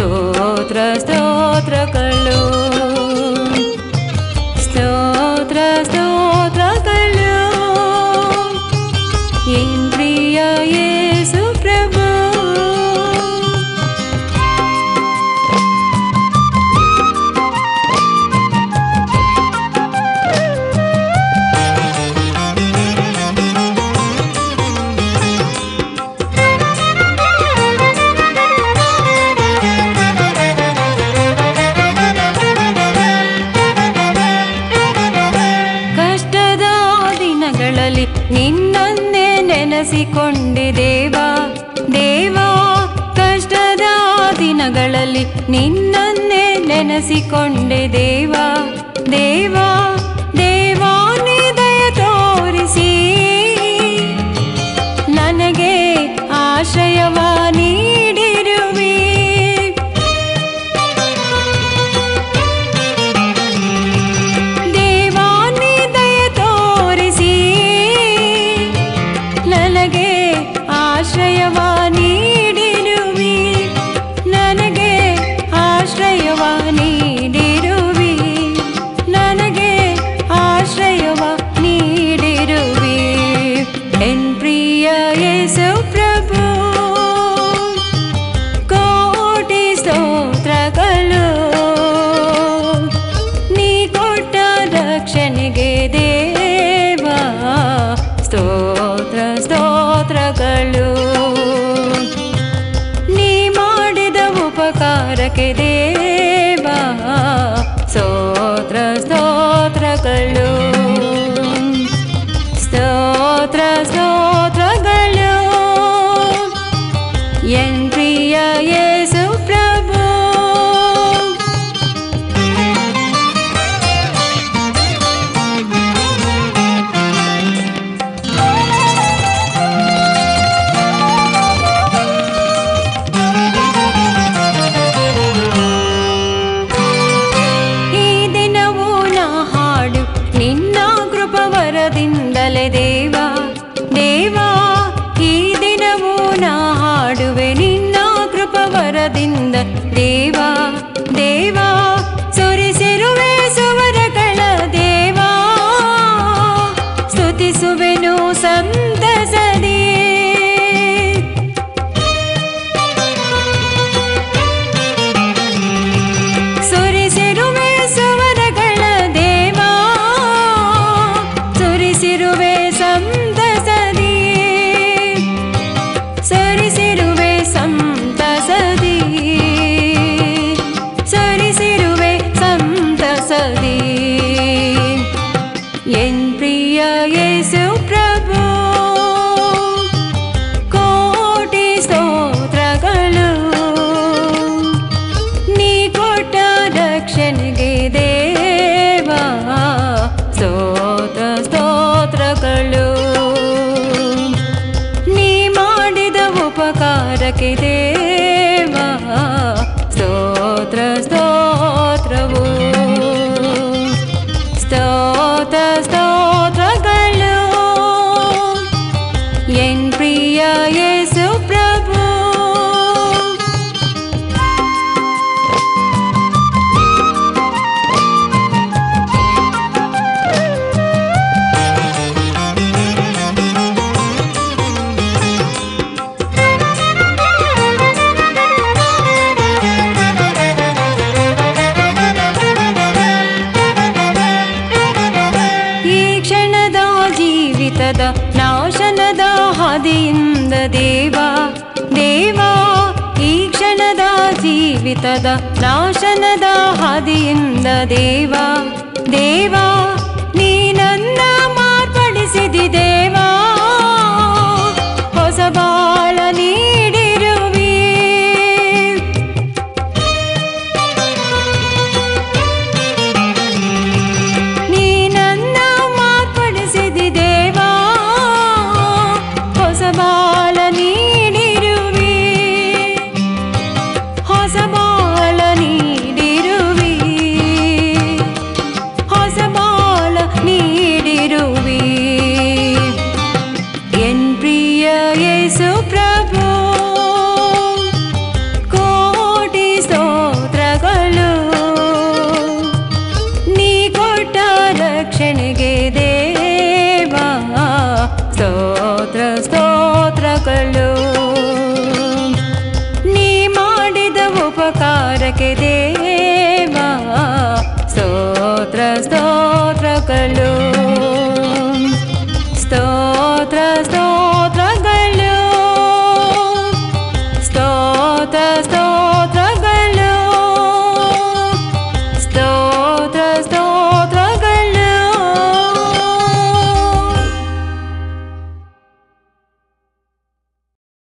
कारोत्र स्तोत्र क ನಿನ್ನನ್ನೇ ನೆನೆಸಿಕೊಂಡೆ ದೇವಾ ದೇವಾ ಕಷ್ಟದ ದಿನಗಳಲ್ಲಿ ನಿನ್ನನ್ನೇ ನೆನೆಸಿಕೊಂಡೆ ದೇವಾ ದೇವಾ ದೇವಾ ತೋರಿಸಿ. ನನಗೆ ಆಶ್ರಯವ ನನಗೆ ಆಶ್ರಯವ ನೀಡಿರುವಿ ನನಗೆ ಆಶ್ರಯವ ನೀಡಿರುವಿ. ನನಗೆ ಆಶ್ರಯವ ನೀಡಿರುವಿ. ಎನ್ ಪ್ರಿಯ ಯೇಸು ಪ್ರಭು, ಕೋಟಿ ಸ್ತೋತ್ರಗಳು. ನೀ ಕೊಟ್ಟ ರಕ್ಷಣೆಗೆ ಯೇಸು ಪ್ರಭು ಕೋಟಿ ಸ್ತೋತ್ರಗಳು. ನೀ ಕೊಟ್ಟ ರಕ್ಷಣೆಗೆ ದೇವಾ ಸ್ತೋತ್ರ ಸ್ತೋತ್ರಗಳು. ನೀ ಮಾಡಿದ ಉಪಕಾರಕ್ಕೆ ದೇವಾ ದೇವಾ ದೇವಾ ಈ ಕ್ಷಣದ ಜೀವಿತದ ನಾಶನದ ಹಾದಿಯಿಂದ ದೇವಾ ದೇವಾ. ಕ್ಷಣೆ